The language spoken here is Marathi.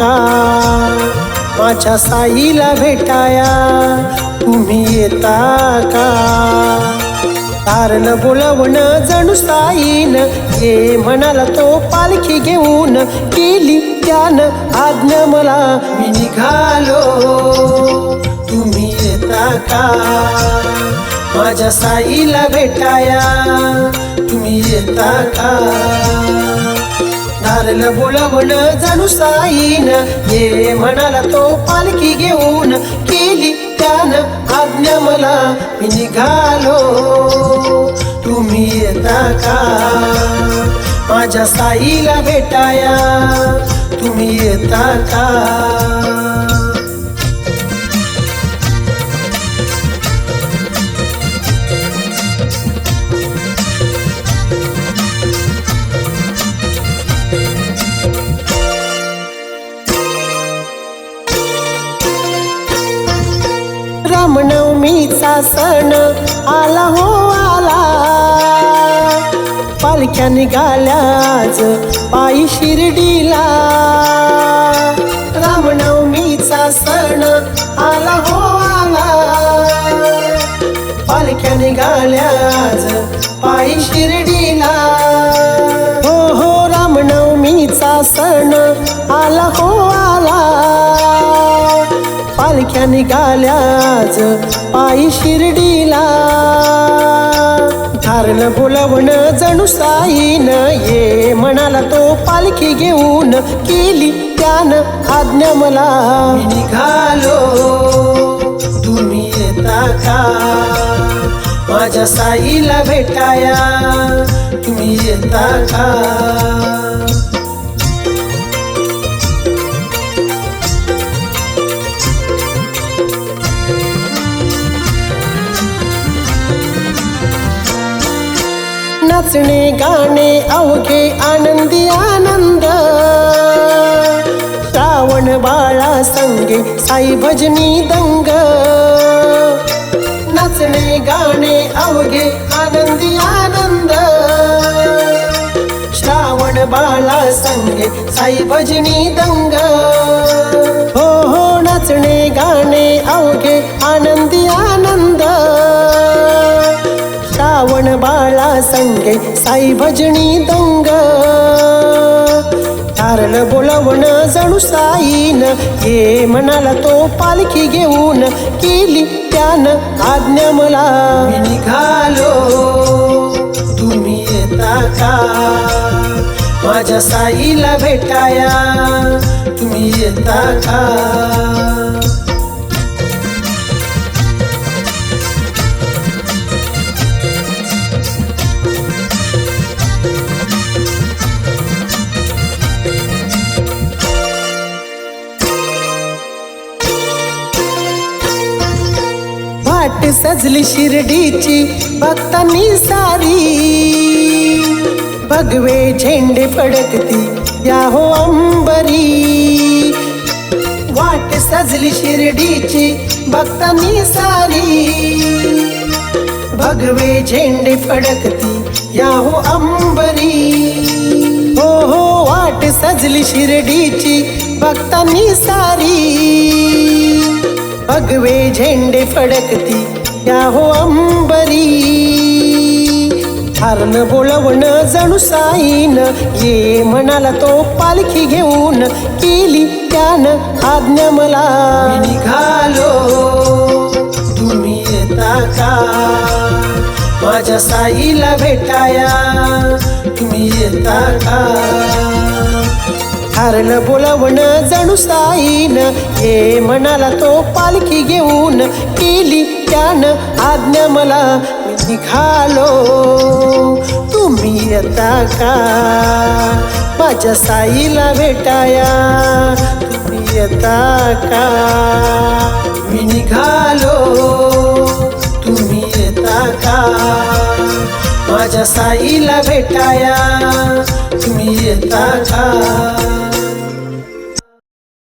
का? माझ्या साईला भेटाया तुम्ही येता का? तारन बोलवण जणू साईन ये म्हणाला तो पालखी घेऊन केली त्यानं. आज्ञा मला मी निघालो तुम्ही येता का? माझ्या साईला भेटाया तुम्ही येता का? चालल बोलावण जणू साईन. ये म्हणाला तो पालखी घेऊन केली त्यानं आज्ञा मला. मी निघालो. तुम्ही येता का? माझ्या साईला भेटाया. तुम्ही येता का? आला हो आला. पालख्या निघाल्याच पायी शिर्डीला. रामनवमीचा सण आला हो आला. पालख्या निघाल्याच पायी शिर्डीला. पालख्या निघाल्याच पायी शिर्डीला. धारण बोलवण जणू साईन ये म्हणाला तो पालखी घेऊन केली त्यान आज्ञा मला. निघालो तुम्ही येता का? माझ्या साईला भेटाया तुम्ही येता का? नाचणे गाणे अवघे आनंदी आनंद. श्रावण बाळा संगे साई भजनी दंग. नाचणे गाणे अवघे आनंदी आनंद. श्रावण बाळा संगे साई भजनी दंग. हो हो नाचणे गाणे अवघे आनंद. संगे साई भजनी दंग। तारल बोलावण जणू साईन ये म्हणाला तो पालखी घेऊन केली त्यानं आज्ञा मला. निघालो तुम्ही येता का? माझ्या साईला भेटाया तुम्ही येता का? वाट सजली शिर्डीची भक्तांनी सारी. भगवे झेंडे फडकती या हो अंबरी. वाट सजली शिर्डीची भक्तांनी सारी. भगवे झेंडे फडकती या हो अंबरी. हो हो वाट सजली शिर्डीची भक्तांनी सारी. भगवे झेंडे फडकती या हो अंबरी हरण बोलवण जणू साईन ये म्हणाला तो पालखी घेऊन केली त्यानं आज्ञा मला निघालो तुम्ही येता का माझ्या साईला भेटाया तुम्ही येता का हरण बोलावण जणू साईन. हे म्हणाला तो पालखी घेऊन केली त्यानं आज्ञा मला मी निघालो. तुम्ही येता का? माझ्या साईला भेटाया. तुम्ही येता का? मी निघालो. तुम्ही येता का? माझ्या साईला भेटाया. तुम्ही येता का?